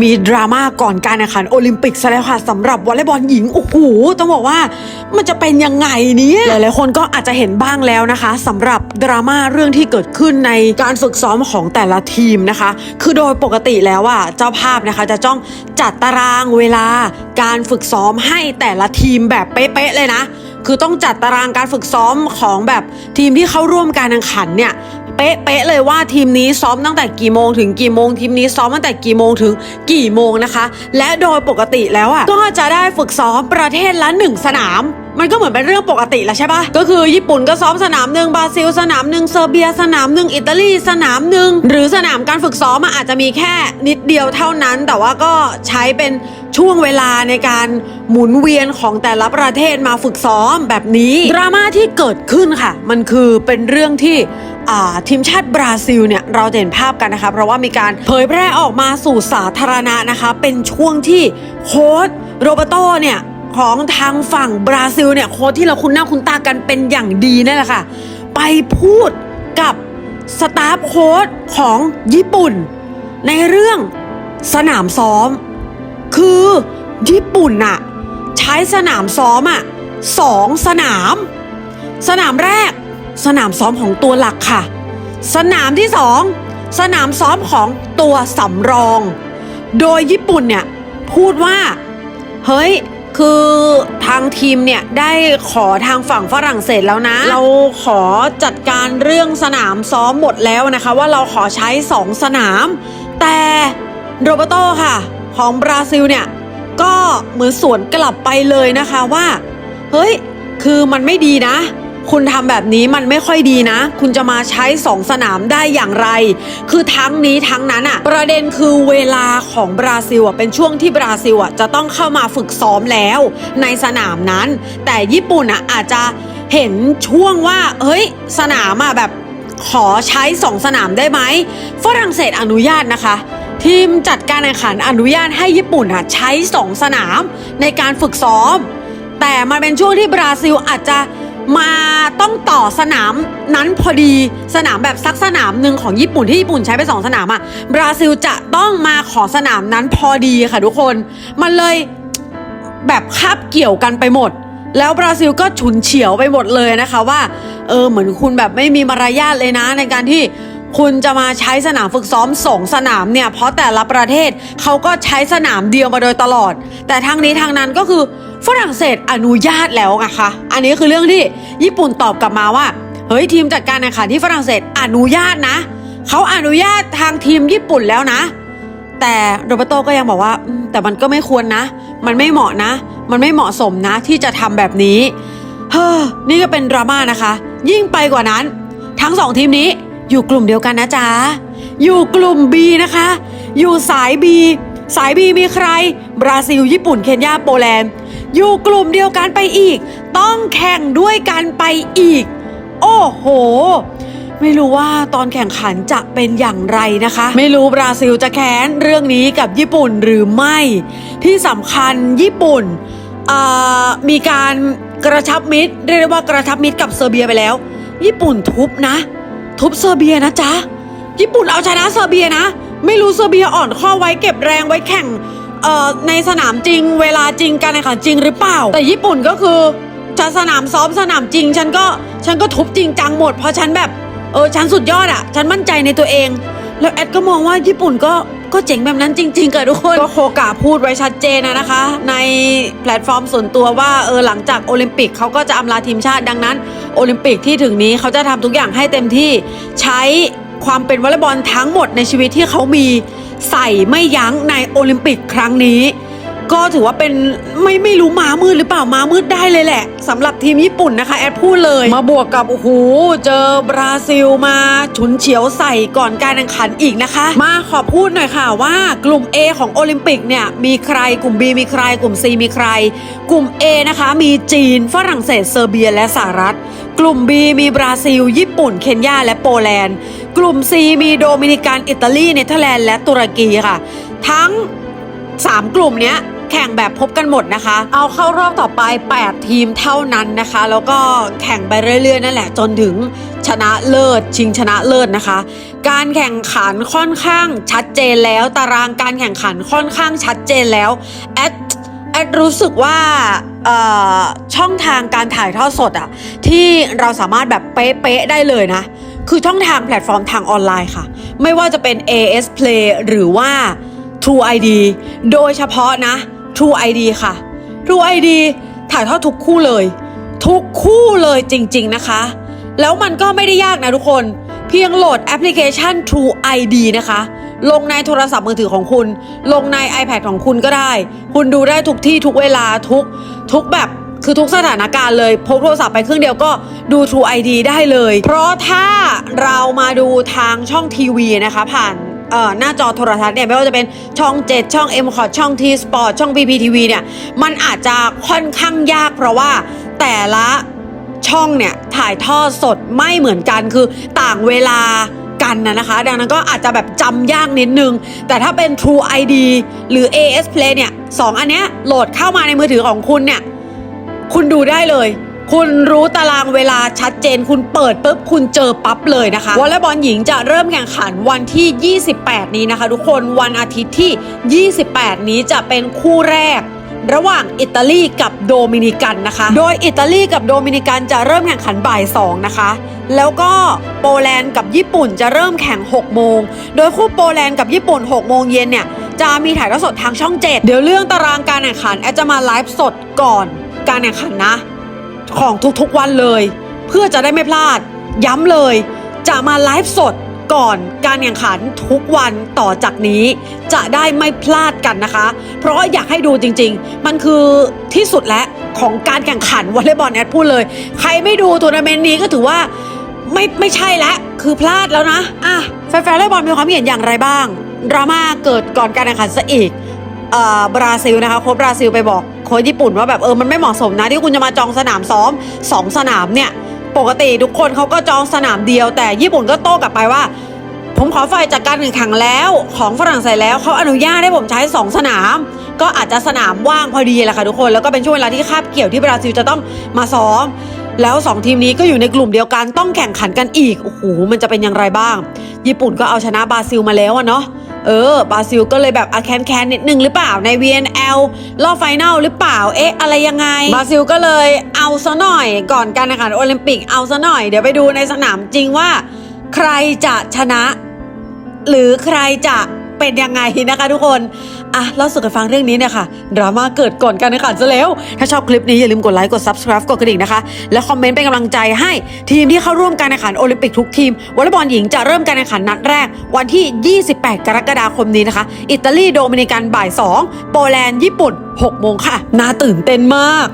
มีดราม่าก่อนการแข่งขันโอลิมปิกซะแล้วค่ะสำหรับวอลเลย์บอลหญิงโอ้โหต้องบอกว่ามันจะเป็นยังไงเนี่ยหลายๆคนก็อาจจะเห็นบ้างแล้วนะคะสำหรับดราม่าเรื่องที่เกิดขึ้นในการฝึกซ้อมของแต่ละทีมนะคะ คือโดยปกติแล้วอะเจ้าภาพนะคะ จะต้องจัดตารางเวลาการฝึกซ้อมให้แต่ละทีมแบบเป๊ะๆเลยนะคือต้องจัดตารางการฝึกซ้อมของแบบทีมที่เข้าร่วมการแข่งขันเนี่ย เป๊ะเลยว่าทีมนี้ซ้อมตั้งแต่กี่โมงถึงกี่โมงทีมนี้ซ้อมตั้งแต่กี่โมงถึงกี่โมงนะคะ และโดยปกติแล้วอะก็จะได้ฝึกซ้อมประเทศละหนึ่งสนามมันก็เหมือนเป็นเรื่องปกติแล้วใช่ปะก็คือญี่ปุ่นก็ซ้อมสนามหนึ่งบราซิล สนามหนึ่งเซอร์เบีย สนามหนึ่งอิตาลีสนามหนึ่งหรือสนามการฝึกซ้อมอะอาจจะมีแค่นิดเดียวเท่านั้น แต่ว่าก็ใช้เป็นช่วงเวลาในการหมุนเวียนของแต่ละประเทศมาฝึกซ้อมแบบนี้ ดราม่าที่เกิดขึ้นค่ะ มันคือเป็นเรื่องที่ ทีมชาติบราซิลเนี่ยเราจะเห็นภาพกันนะคะ เพราะว่ามีการเผยแพร่ออกมาสู่สาธารณะนะคะ เป็นช่วงที่โค้ชโรเบโตเนี่ยของทางฝั่งบราซิลเนี่ยโค้ชที่เราคุ้นหน้าคุ้นตากันเป็นอย่างดีนั่นแหละค่ะ ไปพูดกับสตาฟโค้ชของญี่ปุ่น ในเรื่องสนามซ้อม คือญี่ปุ่นน่ะใช้สนามซ้อมอะสองสนาม สนามแรก สนามซ้อมของตัวหลักค่ะ สนามที่สองสนามซ้อมของตัวสำรอง โดยญี่ปุ่นเนี่ยพูดว่า เฮ้ยคือทางทีมเนี่ยได้ขอทางฝั่งฝรั่งเศสแล้วนะ เราขอจัดการเรื่องสนามซ้อมหมดแล้วนะคะ ว่าเราขอใช้ 2 สนาม แต่โรเบโตค่ะ ของบราซิลเนี่ยก็เหมือนสวนกลับไปเลยนะคะว่า เฮ้ย คือมันไม่ดีนะ คุณทำแบบนี้มันไม่ค่อยดีนะ คุณจะมาใช้สองสนามได้อย่างไร คือทั้งนี้ทั้งนั้นอะประเด็นคือเวลาของบราซิลอะเป็นช่วงที่บราซิลอะจะต้องเข้ามาฝึกซ้อมแล้วในสนามนั้น แต่ญี่ปุ่นอะอาจจะเห็นช่วงว่า เฮ้ย สนามอะแบบขอใช้สองสนามได้ไหมฝรั่งเศสอนุญาตนะคะทีมจัดการแข่งขันอนุญาตให้ญี่ปุ่นอะใช้สองสนามในการฝึกซ้อม แต่มันเป็นช่วงที่บราซิลอาจจะ มาต้องต่อสนามนั้นพอดีสนามแบบสักสนามหนึ่งของญี่ปุ่นที่ญี่ปุ่นใช้ไปสองสนามอะบราซิลจะต้องมาขอสนามนั้นพอดีค่ะทุกคน มันเลยแบบคาบเกี่ยวกันไปหมด แล้วบราซิลก็ฉุนเฉียวไปหมดเลยนะคะว่า เออเหมือนคุณแบบไม่มีมารยาทเลยนะในการที่คุณจะมาใช้สนามฝึกซ้อมสองสนามเนี่ย เพราะแต่ละประเทศเขาก็ใช้สนามเดียวมาโดยตลอด แต่ทางนี้ทางนั้นก็คือ ฝรั่งเศสอนุญาตแล้วนะคะ อันนี้คือเรื่องที่ญี่ปุ่นตอบกลับมาว่า เฮ้ยทีมจัดการแข่งขันที่ฝรั่งเศสอนุญาตนะ เขาอนุญาตทางทีมญี่ปุ่นแล้วนะ แต่โรเบโตก็ยังบอกว่าแต่มันก็ไม่ควรนะ มันไม่เหมาะนะ มันไม่เหมาะสมนะที่จะทำแบบนี้ เฮ้อ นี่ก็เป็นดราม่านะคะ ยิ่งไปกว่านั้น ทั้งสองทีมนี้อยู่กลุ่มเดียวกันนะจ๊ะ อยู่กลุ่ม B นะคะ อยู่สาย B สาย B มีใคร บราซิล ญี่ปุ่น เคนยา โปแลนด์ อยู่กลุ่มเดียวกันไปอีก ต้องแข่งด้วยกันไปอีก โอ้โห ไม่รู้ว่าตอนแข่งขันจะเป็นอย่างไรนะคะ ไม่รู้บราซิลจะแค้นเรื่องนี้กับญี่ปุ่นหรือไม่ ที่สำคัญญี่ปุ่นมีการกระชับมิตรเรียกได้ว่ากระชับมิตรกับเซอร์เบียไปแล้ว ญี่ปุ่นทุบนะ ทุบเซอร์เบียนะจ๊ะญี่ปุ่นเอาชนะเซอร์เบียนะ ไม่รู้เซอร์เบียอ่อนข้อไว้เก็บแรงไว้แข่ง เอ่อในสนามจริง เวลาจริงการแข่งขันจริงหรือเปล่า แต่ญี่ปุ่นก็คือจะสนามซ้อมสนามจริง ฉันก็ฉันก็ทุบจริงจังหมดเพราะฉันแบบเออฉันสุดยอดอะ่ะฉันมั่นใจในตัวเอง แล้วแอดก็มองว่าญี่ปุ่นก็ก็เจ๋งแบบนั้นจริงๆกับทุกคนก็โคกะพูดไว้ชัดเจนนะนะคะ ในแพลตฟอร์มส่วนตัวว่าเออหลังจากโอลิมปิกเขาก็จะอำลาทีมชาติดังนั้น โอลิมปิกที่ถึงนี้เขาจะทำทุกอย่างให้เต็มที่ใช้ความเป็นวอลเลย์บอลทั้งหมดในชีวิตที่เขามี ใส่ไม่ยั้งในโอลิมปิกครั้งนี้ ก็ถือว่าเป็นไม่ไม่รู้ม้ามืดหรือเปล่าม้ามืดได้เลยแหละสำหรับทีมญี่ปุ่นนะคะ แอดพูดเลย มาบวกกับโอ้โหเจอบราซิลมาฉุนเฉียวใส่ก่อนการแข่งขันอีกนะคะ มาขอพูดหน่อยค่ะว่ากลุ่ม A ของโอลิมปิกเนี่ยมีใครกลุ่ม B มีใครกลุ่ม C มีใคร กลุ่ม A นะคะ มีจีนฝรั่งเศสเซอร์เบียและสหรัฐ กลุ่ม B มีบราซิล ญี่ปุ่น เคนยา และโปแลนด์ กลุ่ม C มีโดมินิกัน อิตาลี เนเธอร์แลนด์ และตุรกีค่ะ ทั้ง 3 กลุ่มเนี้ยแข่งแบบพบกันหมดนะคะ เอาเข้ารอบต่อไป 8 ทีมเท่านั้นนะคะ แล้วก็แข่งไปเรื่อยๆ นั่นแหละ จนถึงชนะเลิศ ชิงชนะเลิศนะคะ การแข่งขันค่อนข้างชัดเจนแล้ว ตารางการแข่งขันค่อนข้างชัดเจนแล้วแอด แอดรู้สึกว่าช่องทางการถ่ายทอดสดอะที่เราสามารถแบบเป๊ะๆได้เลยนะ คือช่องทางแพลตฟอร์มทางออนไลน์ค่ะ ไม่ว่าจะเป็น AS Play หรือว่า True ID โดยเฉพาะนะ True ID ค่ะ True ID ถ่ายทอดทุกคู่เลย ทุกคู่เลยจริงๆนะคะ แล้วมันก็ไม่ได้ยากนะทุกคน เพียงโหลดแอปพลิเคชัน True ID นะคะ ลงในโทรศัพท์มือถือของคุณ ลงใน iPad ของคุณก็ได้ คุณดูได้ทุกที่ทุกเวลาทุกทุกแบบคือทุกสถานการณ์เลยพกโทรศัพท์ไปเครื่องเดียวก็ดู True ID ได้เลย เพราะถ้าเรามาดูทางช่องทีวีนะคะผ่านหน้าจอโทรทัศน์เนี่ยไม่ว่าจะเป็นช่อง 7 ช่อง M c o t ช่อง T Sport ช่อง PPTV เนี่ยมันอาจจะค่อนข้างยาก เพราะว่าแต่ละช่องเนี่ยถ่ายทอดสดไม่เหมือนกันคือต่างเวลา กันนะนะคะ ดังนั้นก็อาจจะแบบจำยากนิดนึง แต่ถ้าเป็น True ID หรือ AS Play เนี่ยสองอันเนี้ยโหลดเข้ามาในมือถือของคุณเนี่ย คุณดูได้เลย คุณรู้ตารางเวลาชัดเจน คุณเปิดปุ๊บ คุณเจอปั๊บเลยนะคะวอลเลย์บอลหญิงจะเริ่มแข่งขันวันที่ 28 นี้นะคะ ทุกคนวันอาทิตย์ที่ 28 นี้จะเป็นคู่แรกระหว่างอิตาลีกับโดมินิกันนะคะ โดยอิตาลีกับโดมินิกันจะเริ่มแข่งขันบ่าย2นะคะ แล้วก็โปแลนด์กับญี่ปุ่นจะเริ่มแข่ง 6 โมง โดยคู่โปแลนด์กับญี่ปุ่น 6 โมงเย็นเนี่ยจะมีถ่ายทอดสดทางช่อง 7 เดี๋ยวเรื่องตารางการแข่งขันแอดจะมาไลฟ์สดก่อนการแข่งขันนะ ของทุกๆวันเลย เพื่อจะได้ไม่พลาด ย้ำเลย จะมาไลฟ์สดก่อนการแข่งขันทุกวันต่อจากนี้ จะได้ไม่พลาดกันนะคะ เพราะอยากให้ดูจริง ๆ มันคือที่สุดแล้วของการแข่งขันวอลเลย์บอลแอดพูดเลย ใครไม่ดูทัวร์นาเมนต์นี้ก็ถือว่า ไม่ไม่ใช่แล้วคือพลาดแล้วนะ อะแฟนๆวอลเลย์บอลมีความเห็นอย่างไรบ้าง ดราม่าเกิดก่อนการแข่งขันซะอีกเอ่อบราซิลนะคะโค้ชบราซิลไปบอกโค้ชญี่ปุ่นว่าแบบเออมันไม่เหมาะสมนะที่คุณจะมาจองสนามซ้อมสองสนามเนี่ย ปกติทุกคนเขาก็จองสนามเดียว แต่ญี่ปุ่นก็โต้กลับไปว่า ผมขอไฟจากการแข่งขันแล้วของฝรั่งเศสแล้วเขาอนุญาตให้ผมใช้ 2 สนาม ก็อาจจะสนามว่างพอดีแหละค่ะทุกคนแล้วก็เป็นช่วงเวลาที่คาบเกี่ยวที่บราซิลจะต้องมาซ้อม แล้ว 2 ทีมนี้ก็อยู่ในกลุ่มเดียวกันต้องแข่งขันกันอีก โอ้โห มันจะเป็นอย่างไรบ้าง ญี่ปุ่นก็เอาชนะบราซิลมาแล้วอะเนาะ เออ บราซิลก็เลยแบบอะแคนแคนนิดนึงหรือเปล่าใน VNL รอบไฟนอลหรือเปล่า เอ๊ะ อะไรยังไง บราซิลก็เลยเอาซะหน่อยก่อนการแข่งขันโอลิมปิกเอาซะหน่อย เดี๋ยวไปดูในสนามจริงว่า ใครจะชนะ หรือใครจะ เป็นยังไงนะคะทุกคนอะเล่าสู่กันฟังเรื่องนี้เนี่ยค่ะดราม่าเกิดก่อนการแข่งขันซะแล้ว ถ้าชอบคลิปนี้อย่าลืมกดไลค์กด subscribe กดกระดิ่งนะคะ และคอมเมนต์เป็นกำลังใจให้ทีมที่เข้าร่วมการแข่งขันโอลิมปิกทุกทีมวอลเลย์บอลหญิงจะเริ่มการแข่งขันนัดแรก วันที่ 28 กรกฎาคมนี้นะคะ อิตาลีโดมินิกันบ่าย 2 โปแลนด์ญี่ปุ่น6โมงค่ะน่าตื่นเต้นมาก